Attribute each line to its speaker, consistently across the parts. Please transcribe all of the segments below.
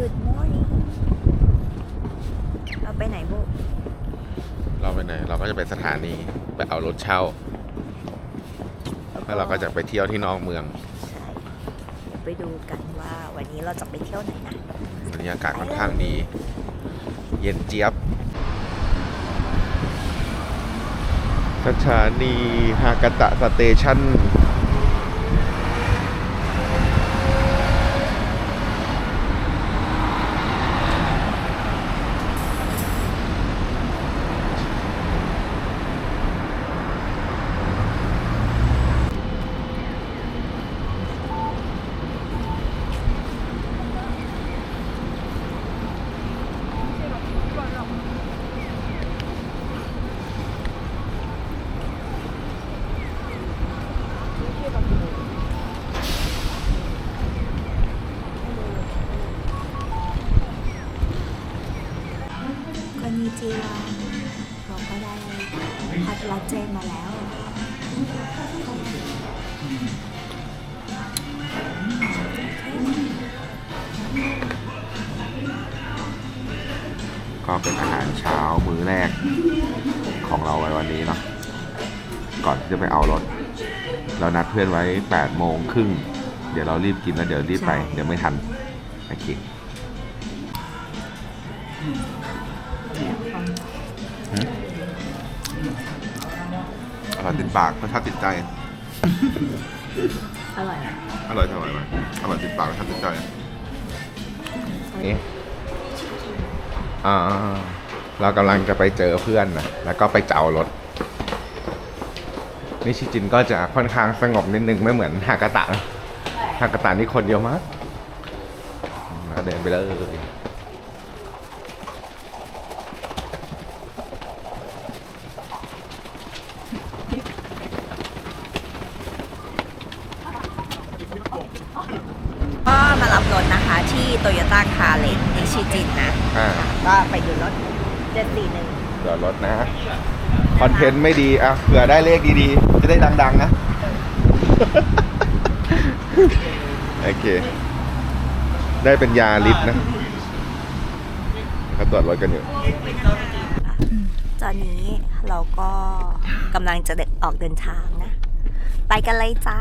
Speaker 1: Good morning เราไปไหนบุ
Speaker 2: เราไปไหน เราก็จะไปสถานีไปเอารถเช่า แล้วเราก็จะไปเที่ยวที่นอกเมือง
Speaker 1: ใช่เดี๋ยวไปดูกันว่าวันนี้เราจะไปเที่ยวไหนนะ
Speaker 2: วันนี้อากาศค่อนข้างดี เย็นเจี๊ยบ สถานีฮากาตะสเตชัน
Speaker 1: พื่
Speaker 2: อนไว้8โมงครึ่งเดี๋ยวเรารีบกินแล้วเดี๋ยวรีบไป เดี๋ยวไม่ทันโอเคอร่อยติดปากรสชาติติดใจ
Speaker 1: อร่อยนะ
Speaker 2: อร่อยอร่อยไหมอร่อยติดปากรสชาติติดใจนี่อ่าเรากำลังจะไปเจอเพื่อนนะแล้วก็ไปเจ้ารถ นิชิจินก็จะค่อนข้างสงบนิดนึงไม่เหมือนฮากาตะนะฮากาตะนี่คนเยอะมากเราเดินไปเลย
Speaker 1: ก็มารับรถนะคะที่โตโยต้าคาร์เลนนิชิจินนะ
Speaker 2: อ่า
Speaker 1: ก็ไปดูรถเจ็ดสี่หนึ่ง
Speaker 2: เดี๋ยวรถนะ คอนเทนต์ไม่ดีอะเผื่อได้เลขดีๆ จะได้ดัง ๆ นะ โอเค ได้เป็นยาลิฟต์นะเขาตรวจรถกันอยู่
Speaker 1: ตอนนี้เราก็กำลังจะเดินออกเดินทางนะ ไปกันเลยจ้า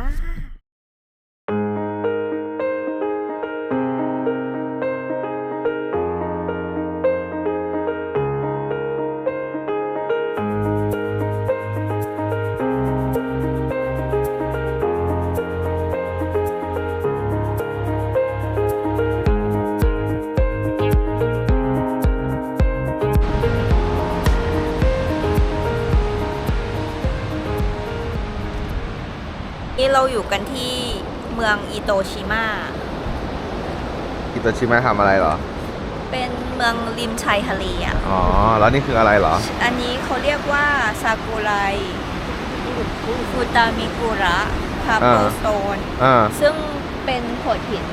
Speaker 1: มืองอิโตชิมะ
Speaker 2: อิโตชิมะทำอะไรเหรอ
Speaker 1: เป็นเมืองริมชายทะเลอะ
Speaker 2: อ๋อ แล้วนี่คืออะไรเหรอ
Speaker 1: อันนี้เขาเรียกว่าซากุไรฟูตามิกุระคาโปสโตน
Speaker 2: อ่า
Speaker 1: ซึ่งเป็นโขดหิน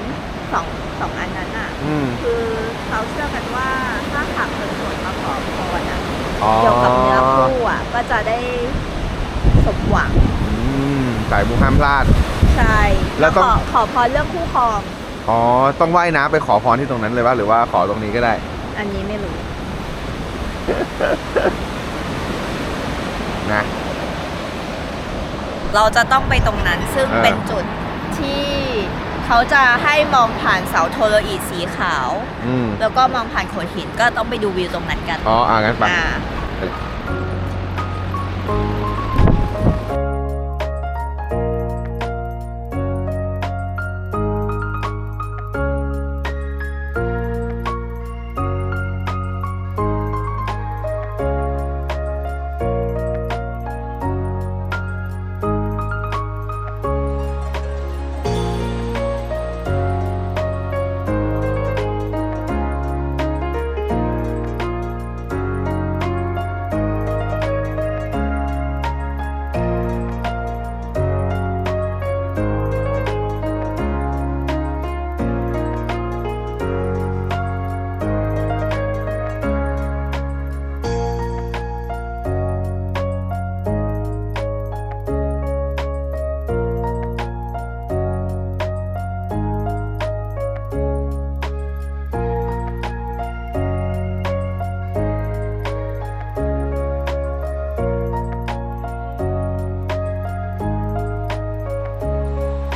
Speaker 1: สองสองอันนั้นอะ
Speaker 2: อืม
Speaker 1: คือเขาเชื่อกันว่าถ้าขับคนสวนมาขอพรอะ
Speaker 2: อ๋อ
Speaker 1: เกี่ยวกับเนื้อคู่อะก็จะได้สมหวัง
Speaker 2: อืมสายมูห้ามพลาด
Speaker 1: ใช่
Speaker 2: แล้วต้อง
Speaker 1: ขอขอพรเรื่องคู่ครอง
Speaker 2: อ๋อ ต้องว่ายน้ำไปขอพรที่ตรงนั้นเลยว่าหรือว่าขอตรงนี้ก็ได้
Speaker 1: อันนี้ไม่รู้
Speaker 2: นะ
Speaker 1: เราจะต้องไปตรงนั้นซึ่ง
Speaker 2: เออ
Speaker 1: เป็นจุดที่เขาจะให้มองผ่านเสาโทโรอีสีขาว
Speaker 2: อืม
Speaker 1: แล้วก็มองผ่านโขดหินก็ต้องไปดูวิวตรงนั้นกัน
Speaker 2: อ๋อ อ่างั้นไป
Speaker 1: อ่า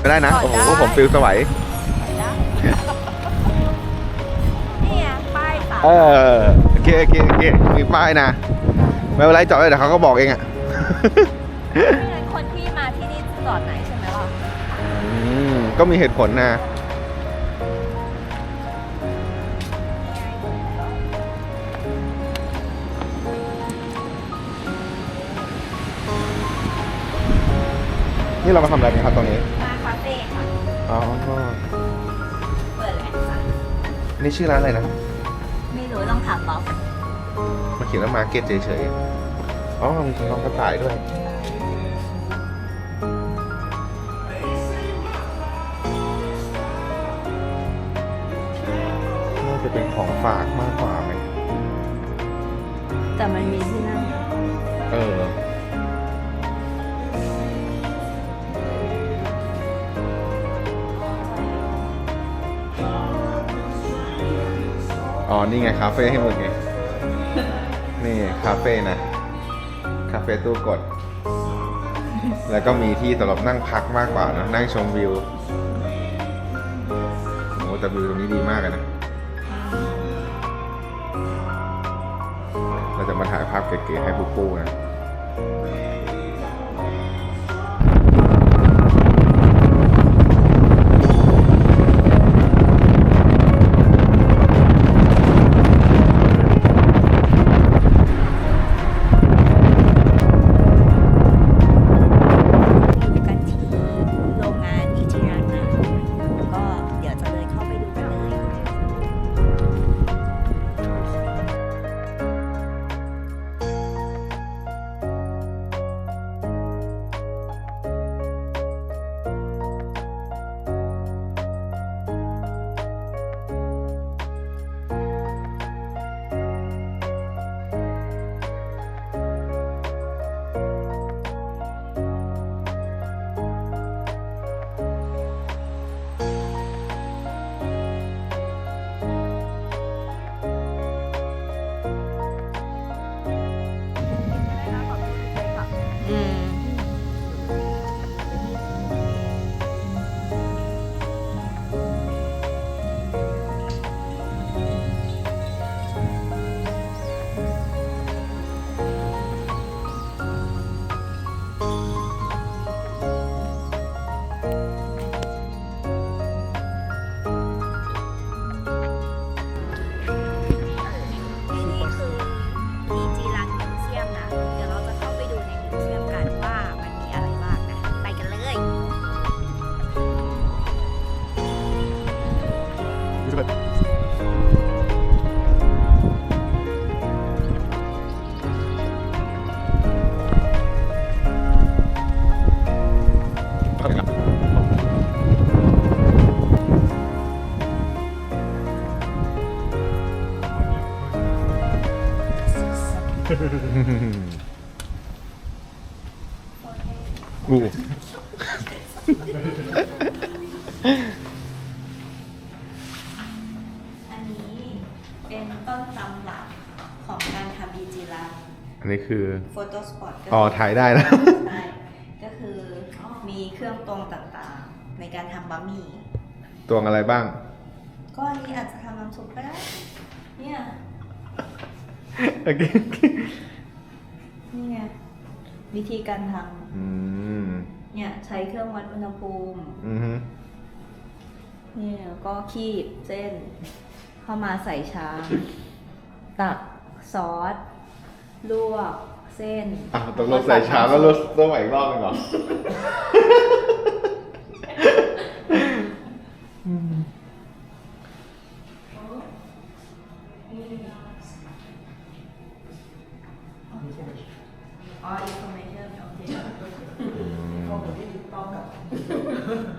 Speaker 2: ก็ได้นะ
Speaker 1: กอด
Speaker 2: โอ้โห
Speaker 1: ได้
Speaker 2: ผมฟิลสวัย
Speaker 1: นี่ไงป้ายสาม
Speaker 2: เออโอเคโอเคโอเคมีป้ายนะ ไม่เป็นไรจอดเลยเดี๋ยวเขาก็บอกเองอะ
Speaker 1: ไม่งั้นคนที่มาที่นี่จอดไหนใช่ไหมล่ะ
Speaker 2: อืมก็มีเหตุผลนะ นี่เรามาทำอะไรกันครับตรงนี้
Speaker 1: มาคาเฟ่ค่ะ
Speaker 2: อ๋อ
Speaker 1: เปิดแล้วค่ะ
Speaker 2: นี่ชื่อร้านอะไรนะ
Speaker 1: ไม่รู้ต้องถามบ๊อบ
Speaker 2: มาเขียนว่ามาร์เก็ตเฉยๆ อ๋อมีน้องกระต่ายด้วย นี่ไง คาเฟ่ให้มึงไง นี่คาเฟ่นะ คาเฟ่ตู้กด แล้วก็มีที่สำหรับนั่งพักมากกว่านะนั่งชมวิว โอ้แต่วิวตรงนี้ดีมากเลยนะ เราจะมาถ่ายภาพเก๋ๆให้ปูปูนะ
Speaker 1: โฟโต้สปอตก็
Speaker 2: อ๋อถ่ายได้แล้ว
Speaker 1: ใช่ก็คือมีเครื่องตรงต่างๆ ในการทำบะหมี่
Speaker 2: ตวงอะไรบ้าง
Speaker 1: ก็อันนี้อาจจะทำน้ำซุปก็ได้เนี่ย
Speaker 2: โอเค
Speaker 1: นี่ไงวิธีการท
Speaker 2: อืมำ
Speaker 1: เนี่ยใช้เครื่องวัดอุณหภูมิ
Speaker 2: อือฮึ
Speaker 1: เนี่ยก็คีบเส้น เข้ามาใส่ชามตักซอสลวก เส้น
Speaker 2: อะตกลงใส่ชามแล้วลดตัวใหม่อีกรอบหนึงก่อน
Speaker 1: อ๋อ information โอเค
Speaker 3: ข้อมูลที่ถูกต้องกับ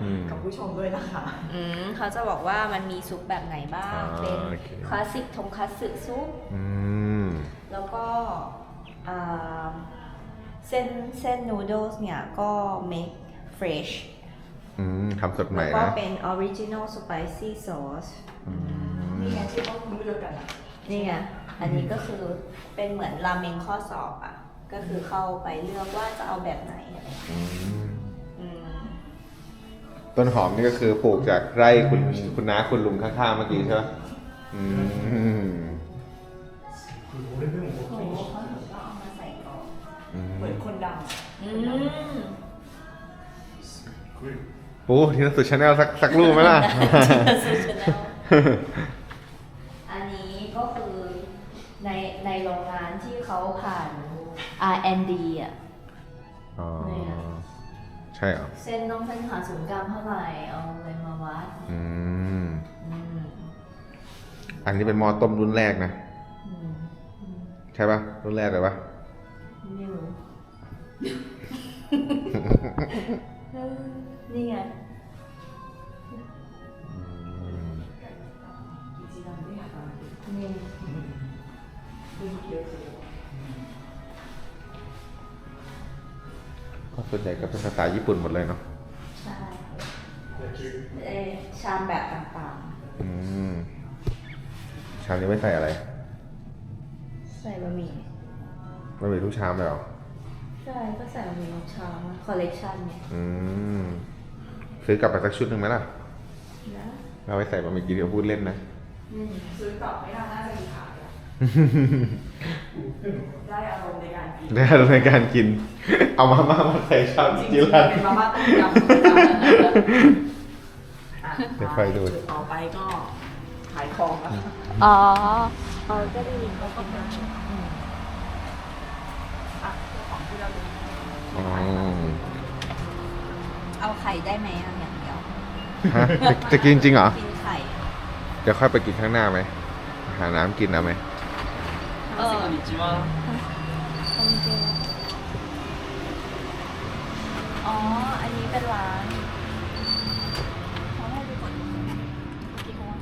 Speaker 2: อืม
Speaker 3: กับผู้ชมด้วยนะคะ
Speaker 1: อืมเขาจะบอกว่ามันมีซุปแบบไหนบ้าง
Speaker 2: อ่า
Speaker 1: เป็น
Speaker 2: โอเค
Speaker 1: คลาสสิกทงคัตสึซุป
Speaker 2: อืม
Speaker 1: แล้วก็อ่า เส้นเส้นนูโดสเนี่ยก็ make fresh
Speaker 2: อืมทำสดให
Speaker 1: แล้
Speaker 2: ม่
Speaker 1: วก็
Speaker 2: นะ
Speaker 1: เป็น original spicy sauce
Speaker 2: อืม
Speaker 3: นี่ไงที่เขารู้เรื่องกันอะ
Speaker 1: นี่ไง อันนี้ก็คือเป็นเหมือนราเมงข้อสอบอะ ก็คือเข้าไปเลือกว่าจะเอาแบบไหนอะไรอย่างเงี้ย
Speaker 2: อืม
Speaker 1: อืม
Speaker 2: ต้นหอมนี่ก็คือปลูกจากไร่คุณคุณน้าคุณลุงข้างๆเมื่อกี้ใช่ไหมอืม
Speaker 1: อืม
Speaker 2: ปูที่นักสุดชาแนลสักสักรูปไหมล่ะ
Speaker 1: อันนี้ก็คือในในโรงงานที่เขาผ่าน R&D อะ
Speaker 2: อ๋อ
Speaker 1: เนี่ย
Speaker 2: ใช่เหรอ
Speaker 1: เส้นต้องเส้นผ่าศูนย์กลางเท่าไหร่เอาเลยมาวัด
Speaker 2: อืม
Speaker 1: อืม
Speaker 2: อันนี้เป็นหมอต้มรุ่นแรกนะ
Speaker 1: อืมอืม
Speaker 2: ใช่ปะรุ่นแรกเลยปะ
Speaker 1: ไม่รู้ นี่ไงนี่
Speaker 2: ก็ส่วนใหญ่ก็เป็นภาษาญี่ปุ่นหมดเลยเนาะ
Speaker 1: ใช่เออชามแบบต่าง
Speaker 2: อืมชามนี้ไม่ใส่อะไร
Speaker 1: ๆ ใส่บะหมี่
Speaker 2: ไม่มีทุกชามเลยเหรอ
Speaker 1: ใช่ก็ใส่บะหมี่ทุกชามคอลเลกชันเนี่ย
Speaker 2: อืมซื้อกลับไปสักชุดหนึ่งไหมล่ะ
Speaker 1: นะ
Speaker 2: เราไปใส่บะหมี่กินเดี๋ยวพูดเล่นนะ
Speaker 1: อืม
Speaker 3: ซื้อกลับไม่น่าน่าจะมีขายอะได้อารมณ์ในการกิน
Speaker 2: ได้ในการกิน เอามาม่ามาใส่ชาม
Speaker 3: จริง
Speaker 2: กิน
Speaker 3: ๆ
Speaker 2: ร้าน
Speaker 3: เป็นมาม่าต้มยำอะ
Speaker 2: เดี๋ยวค่อยดู
Speaker 3: จุต่อไปก็ขายของแล้ว
Speaker 1: อ๋อ เออก็ดีก็กินได้
Speaker 3: อะของที่เราดู
Speaker 2: อืม
Speaker 1: เอาไข่ได้ไหมอ่ะอย่างเดียว
Speaker 2: ฮะจะจะกินจริงเหรอ
Speaker 1: กินไข่
Speaker 2: เดี๋ยวค่อยไปกินข้างหน้าไหม หาน้ำกินเอาไหม
Speaker 1: เออ
Speaker 3: こんにちは
Speaker 1: คงเจออ๋อ อันนี้เป็นร้านเขาให้ไปกดกี่โมง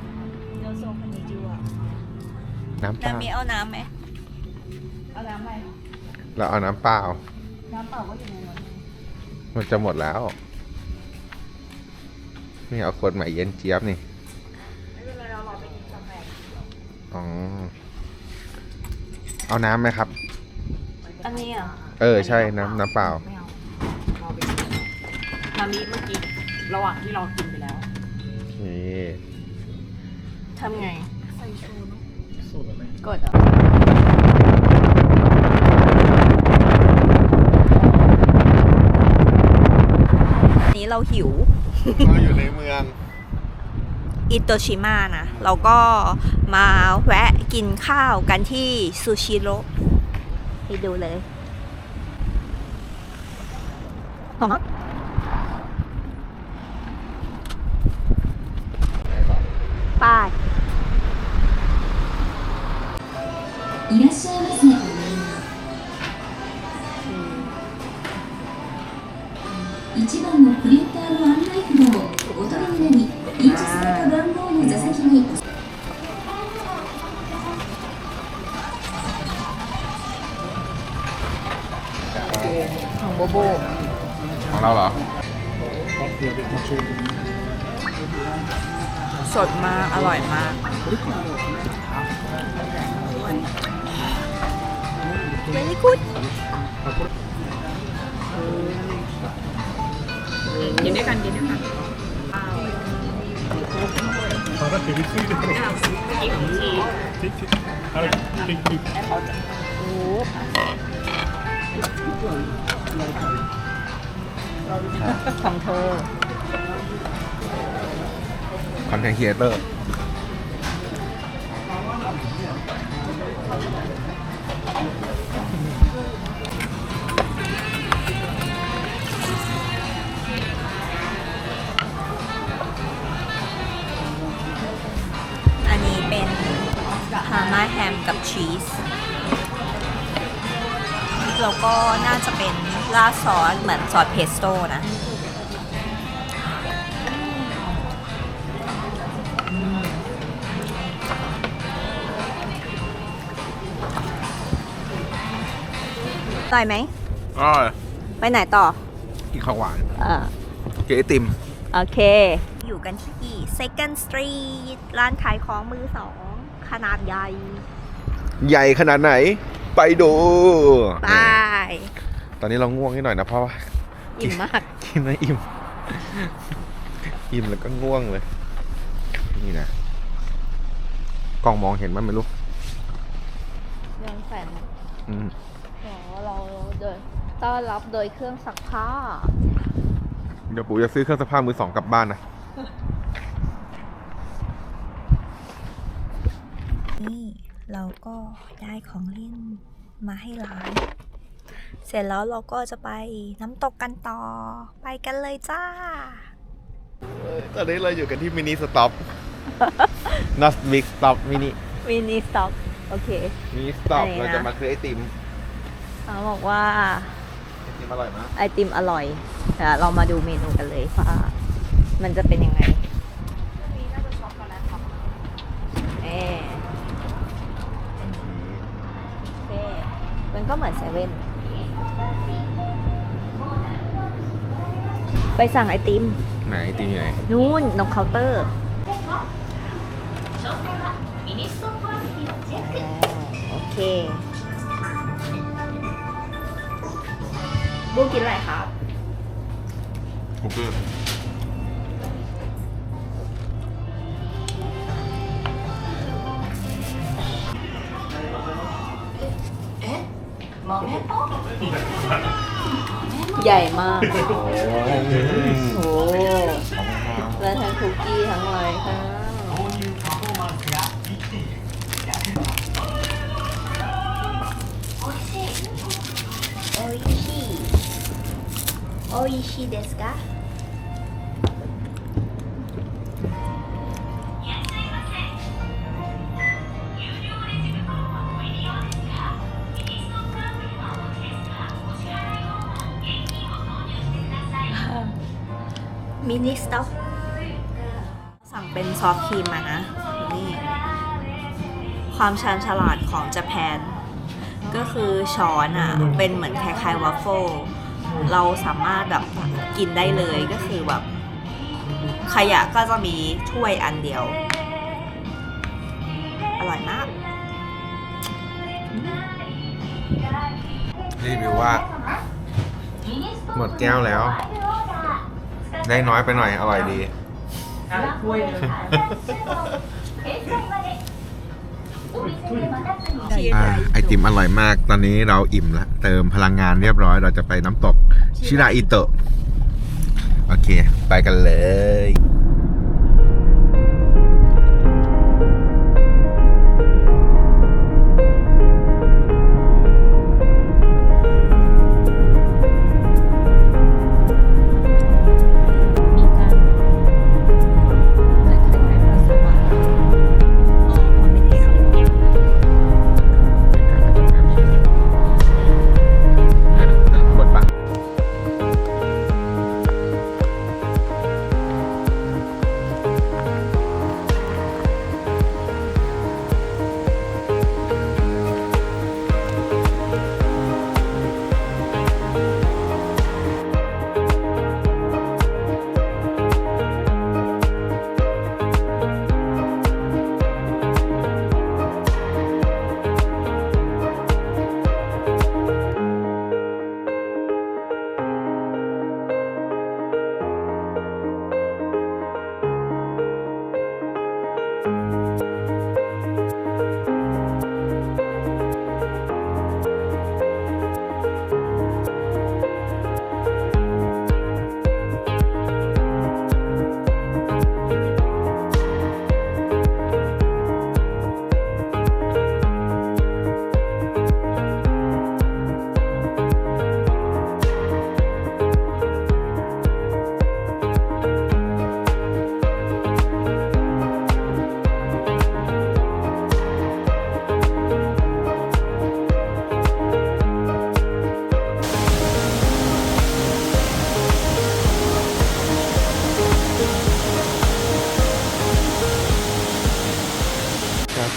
Speaker 1: เดี๋ยวโซนคนนี้ดีกว่า
Speaker 2: น้ำเป
Speaker 1: นา
Speaker 2: ล่า
Speaker 1: มีเอาน้ำไหม เอาน้ำไหม
Speaker 2: เราเอาน้ำเปล่า
Speaker 1: น้ำเปล่าก็อยู่ในนั้น
Speaker 2: มันจะหมดแล้ว นี่เอาขวดใหม่เย็นเจี๊ยบนี่
Speaker 3: ไม่เป็นไรเรารอไปกินกาแฟ
Speaker 2: อ๋อเอาน้ำไหมครับ
Speaker 1: อันนี้อะ
Speaker 2: เออใช่น้ำน้ำเปล่า
Speaker 3: ไม่เอารอไปกินนามิเมื่อกี้ระหว่างที่รอกินไปแล้ว
Speaker 2: นี่
Speaker 1: ทำไง
Speaker 3: ใส่ชูเนาะ
Speaker 1: กดเหรออั เราหิว
Speaker 2: เราอยู่ในเมือง
Speaker 1: อิโตชิมะนะ เราก็มาแวะกินข้าวกันที่ซูชิโร่ไปดูเลย
Speaker 2: ของ
Speaker 3: กินของชีแล้วเขาจะโอ้
Speaker 1: ของเธอ
Speaker 2: คอนเทนต์ครีเอเตอร์า
Speaker 1: ม่าแฮมกับชีส แล้วก็น่าจะเป็นราดซอสเหมือนซอสเพสโต้นะต่อยไหม
Speaker 2: อ๋อ
Speaker 1: ไปไหนต่อ
Speaker 2: กินข้าวหวาน
Speaker 1: อ่า
Speaker 2: เก๋ติม
Speaker 1: โอเค อยู่กันที่ Second Street ร้านขายของมือสอง ขนาดใหญ่
Speaker 2: ใหญ่ขนาดไหน ไปดู
Speaker 1: ไป
Speaker 2: ตอนนี้เราง่วงนิดหน่อยนะเพราะว่า
Speaker 1: อิ่มมาก
Speaker 2: กินไม่อิ่ม อิ่มแล้วก็ง่วงเลย นี่นะกล้องมองเห็นมั้ยไม่รู้
Speaker 1: ยังแฝง
Speaker 2: อืม
Speaker 1: อ๋อเราโดยต้อนรับโดยเครื่องซักผ้า
Speaker 2: เดี๋ยวปู่จะซื้อเครื่องซักผ้ามือสองกลับบ้านนะ
Speaker 1: นี่ เราก็ได้ของเล่นมาให้ร้าน เสร็จแล้วเราก็จะไปน้ำตกกันต่อ ไปกันเลยจ้า
Speaker 2: ตอนนี้เราอยู่กันที่มินิสต็อป not big stop มินิ
Speaker 1: มินิสต็อกโอเค
Speaker 2: มินิสต็อป
Speaker 1: อะไรนะ
Speaker 2: เราจะมาซื้อไอติม
Speaker 1: เขาบอกว่า
Speaker 2: ไอติมอร่อยมาก
Speaker 1: ไอติมอร่อยเดี๋ยวเรามาดูเมนูกันเลยว่ามันจะเป็นยังไง
Speaker 3: นี่น่าจะช็อกโกแลตครับ
Speaker 1: เอ๊ะโอเคมัน ก็เหมือนเซเว่นไปสั่งไอติม
Speaker 2: ไหนไอติมอยู่ไหน
Speaker 1: นู่นนกเคาน์เตอร์โอเคบูกินอะไรครับ
Speaker 2: คุกเกอร์
Speaker 1: ใหญ่มาก
Speaker 2: โอ้
Speaker 1: โอ้แล้วทั้งคุกกี้ทั้งอะไรค่ะโออิชิโออิชิเดส อฟครีมมานะนี่ความชาญฉลาดของญี่ปุ่นก็คือช้อนอะเป็นเหมือนคล้ายๆวัฟเฟิลเราสามารถแบบกินได้เลยก็คือแบบ ขยะก็จะมีถ้วยอันเดียว อร่อยมาก
Speaker 2: รีวิวว่า หมดแก้วแล้ว ได้น้อยไปหน่อยอร่อยดี
Speaker 3: ถ้วยหนึง
Speaker 2: อ่าไอติมอร่อยมาก ตอนนี้เราอิ่มแล้วเติมพลังงานเรียบร้อย เราจะไปน้ำตกชิราอิโตะ โอเค ไปกันเลย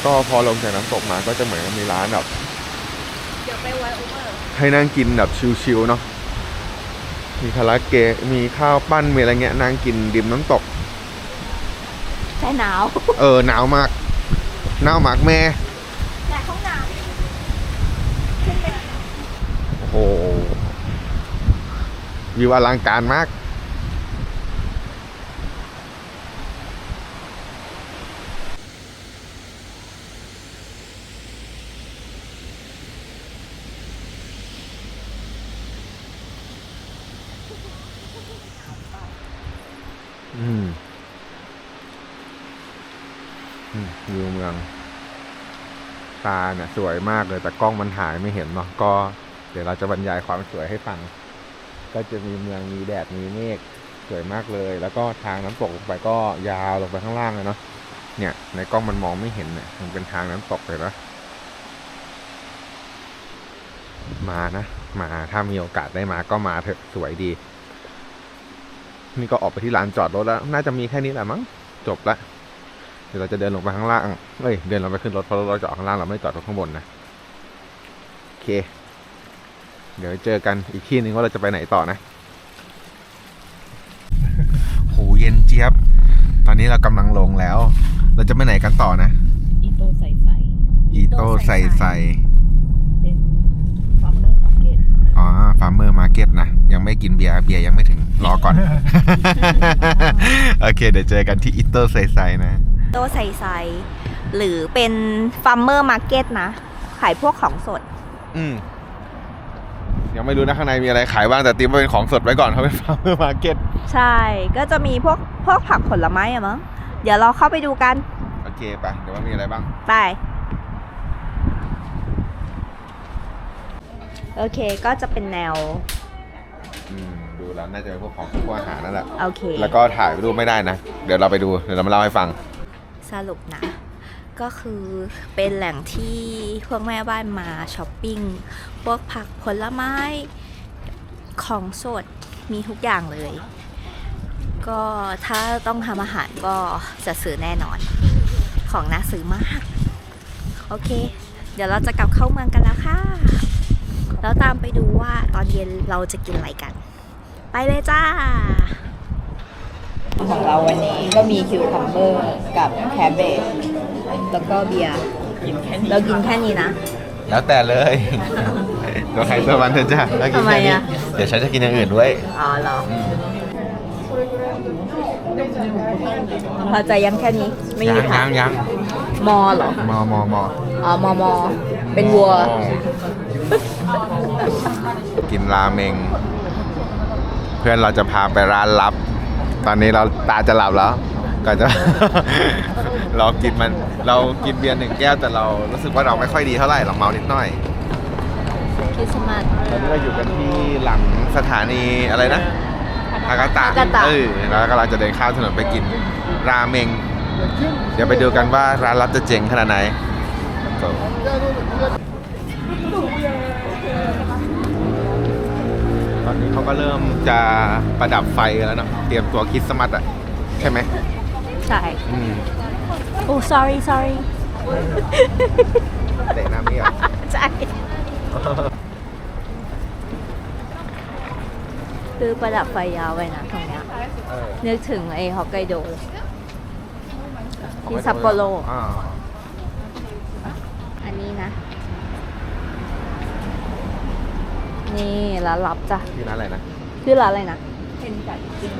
Speaker 1: ก็
Speaker 2: พอลงจากน้ำตกมาก็จะเหมือนกับมีร้านแบบ
Speaker 1: เดี๋ยวไปไวโอเวอร์
Speaker 2: ให้นั่งกินแบบชิลๆเนาะมีคาราเกะมีข้าวปั้นมีอะไรเงี้ยนั่งกินริมน้ำตก
Speaker 1: ใช่หนาว
Speaker 2: เออหนาวมากหนาวมากแม่
Speaker 1: แต่ห้องน้
Speaker 2: โอ้โหวิวอลังการมาก วิวเมือง ตาเนี่ยสวยมากเลยแต่กล้องมันถ่ายไม่เห็นเนาะก็ เดี๋ยวเราจะบรรยายความสวยให้ฟัง ก็จะมีเมืองมีแดดมีเมฆสวยมากเลย แล้วก็ทางน้ำตกลงไปก็ยาวลงไปข้างล่างเลยเนาะเนี่ย ในกล้องมันมองไม่เห็นเนี่ยมันเป็นทางน้ำตกเลยนะมานะมาถ้ามีโอกาสได้มาก็มาเถอะสวยดี นี่ก็ออกไปที่ลานจอดรถแล้ว น่าจะมีแค่นี้แหละมั้งจบละ เดี๋ยวเราจะเดินลงไปข้างล่างเอ้ย เดินลงไปขึ้นรถเพราะรถเราจอดข้างล่างเราไม่จอดรถข้างบนนะ โอเค เดี๋ยวเจอกันอีกที่หนึงว่าเราจะไปไหนต่อนะโหเย็นเจี๊ยบ ตอนนี้เรากำลังลงแล้ว เราจะไปไหนกันต่อนะ
Speaker 3: อีโต้ใส่ใส่
Speaker 2: อีโต้ใส่ใส่
Speaker 3: เป็นฟาร์มเมอร์มาร์เก็ต
Speaker 2: อ๋อฟาร์มเมอร์มาร์เก็ตนะ ยังไม่กินเบียร์ เบียร์ยังไม่ถึง รอก่อน โอเค เดี๋ยวเจอกันที่อีโต้ใส่ใส่นะ
Speaker 1: โตใส่ใส่หรือเป็นฟัมเมอร์มาร์เก็ตนะ ขายพวกของสด
Speaker 2: อืมยังไม่รู้นะข้างในมีอะไรขายบ้างแต่ตีมว่าเป็นของสดไว้ก่อนเขาเป็นฟาร์มเมอร์มาร์เก็ต
Speaker 1: ใช่ก็จะมีพวกพวกผักผลไม้อะมั้งเดี๋ยวเราเข้าไปดูกัน
Speaker 2: โอเคไปเดี๋ยวว่ามีอะไรบ้าง
Speaker 1: ไป โอเคก็จะเป็นแนว
Speaker 2: อืมดูแล้วน่าจะเป็นพวกของพวกอาหารนั่นแหละ
Speaker 1: โอเค
Speaker 2: แล้วก็ถ่ายรูปไม่ได้นะ เดี๋ยวเราไปดู เดี๋ยวเรามาเล่าให้ฟัง
Speaker 1: สรุปนะ ก็คือเป็นแหล่งที่พวกแม่บ้านมาช้อปปิ้ง พวกผักผลไม้ของสดมีทุกอย่างเลย ก็ถ้าต้องทำอาหารก็จะซื้อแน่นอน ของน่าซื้อมาก โอเค เดี๋ยวเราจะกลับเข้าเมืองกันแล้วค่ะแล้วตามไปดูว่าตอนเย็นเราจะกินอะไรกัน ไปเลยจ้า ของเราวันนี้ก็มีคิวคัมเบอร์กับแคเบจแล้วก็เบียร์
Speaker 3: กินแค่นี้
Speaker 1: เรากินแค่นี้นะ
Speaker 2: แล้วแต่เลยตัวใครตัวมันเถอะจ้ะแล้วกินแค่
Speaker 1: ทำไม
Speaker 2: นี้
Speaker 1: อะ
Speaker 2: เดี๋ยวฉันจะกินอย่างอื่นด้วย
Speaker 1: อ๋อเหรอพอใจยังแค่นี้ไม่
Speaker 2: ยั
Speaker 1: มี
Speaker 2: ง
Speaker 1: ค่ะ
Speaker 2: ยังยัง
Speaker 1: มอเหรอ
Speaker 2: มอมอมอ
Speaker 1: อ๋อมอมอเป็นวัว
Speaker 2: กินราเมง เพื่อนเราจะพาไปร้านลับ ตอนนี้เราตาจะหลับแล้วก็จะ เรากินมัน เรากินเบียร์หนึ่งแก้วแต่เรารู้สึกว่าเราไม่ค่อยดีเท่าไหร่เราเมานิดหน่อย
Speaker 1: คริสต์มาส
Speaker 2: ตอนนี้เราอยู่กันที่หลังสถานีอะไรนะอากาตะ
Speaker 1: อากาตะ
Speaker 2: เออแล้วกำลังจะเดินข้ามถนนไปกินราเมง เดี๋ยวไปดูกันว่าร้านลับจะเจ๋งขนาดไหน ก็เริ่มจะประดับไฟกันแล้วเนาะเตรียมตัวคริสต์มาสอะใช่ไหม
Speaker 1: ใช่
Speaker 2: อืม
Speaker 1: โอ้ sorry sorry
Speaker 2: เด็กน้ำนี่อะ
Speaker 1: ใช่คือประดับไฟยาวไว้นะตรงเนี้ย
Speaker 2: เออ
Speaker 1: นึกถึงไอ้ฮอกไกโดเลยที่ซัปโปโร
Speaker 2: อ่า
Speaker 1: อันนี้นะ นี่ร้านลับจ้ะ
Speaker 2: ที่ร้านอะไรนะ
Speaker 1: ชื่อร้านอะไรนะ
Speaker 3: เทนกับอิปปิ้น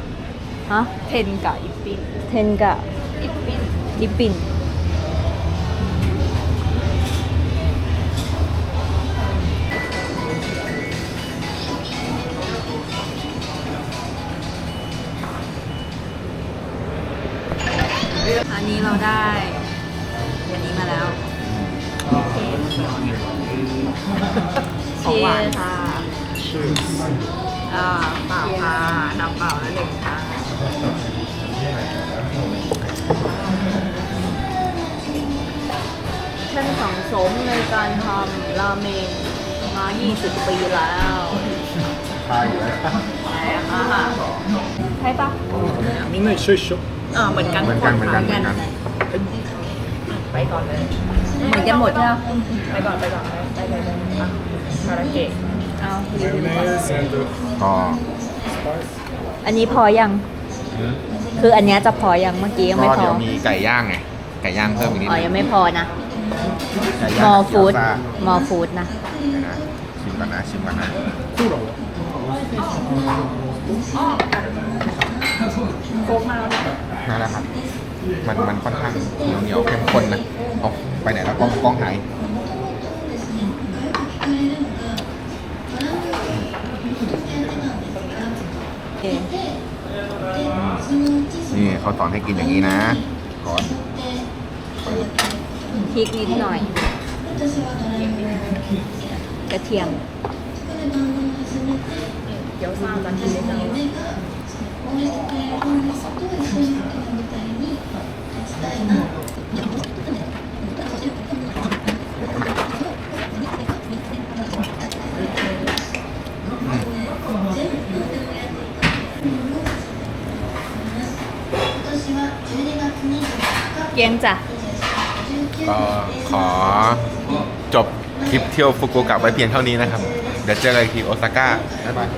Speaker 1: ฮะ
Speaker 3: เทนกับอิปปิ้น
Speaker 1: เทนกะ
Speaker 3: อิปปิ้น
Speaker 1: ดิปปินอัน
Speaker 4: みんな一緒一緒
Speaker 3: อ่าเหมือนกัน
Speaker 2: เหมือนกันเหมือนกันเหมือนกัน
Speaker 3: ไปก่อนเลย
Speaker 1: เหมือนกันหมดใช่ปะ
Speaker 3: ไปก่อนไปก่อนไปไปไปอ่ะคาราเกะ
Speaker 1: เอา
Speaker 4: Mayonnaise and
Speaker 2: ก็
Speaker 1: อันนี้พอยัง คืออันเนี้ยจะพอยังเมื่อกี้ยัง
Speaker 2: ก็
Speaker 1: ไม่พ
Speaker 2: เดี๋
Speaker 1: อ
Speaker 2: ยวมีไก่ย่างไง ไก่ย่างเพิ่มอีกนิด
Speaker 1: อ๋อ
Speaker 2: นึง
Speaker 1: ยังไม่พอนะ
Speaker 2: ไก่
Speaker 1: ม
Speaker 2: ย่าง
Speaker 1: อฟู้ด
Speaker 2: เกี๊ยวซ่าม
Speaker 1: อฟู้ดนะ
Speaker 2: เดี๋ยวนะชิมก่อนนะชิมก่อนนะ
Speaker 4: コーラは
Speaker 3: โคกมาแล้วนะ
Speaker 2: นั่นแหละครับ มันมันค่อนข้างเหนียวเหนียวๆเข้มข้นนะเอาไปไหนแล้วกล้องกล้องหาย
Speaker 1: โอเค
Speaker 2: นี่เขาสอนให้กินอย่างนี้นะก่อนเปิด
Speaker 1: พริกนิดหน่อย กระเทียม
Speaker 3: เกี๊ยวซ่าจะกินได้ไหม
Speaker 1: เกียงจ้ะ
Speaker 2: ก็ขอจบคลิปเที่ยวฟุกุโอกะไว้เพียงเท่านี้นะครับ เดี๋ยวเจอกันอีกทีโอซาก้าบ๊ายบาย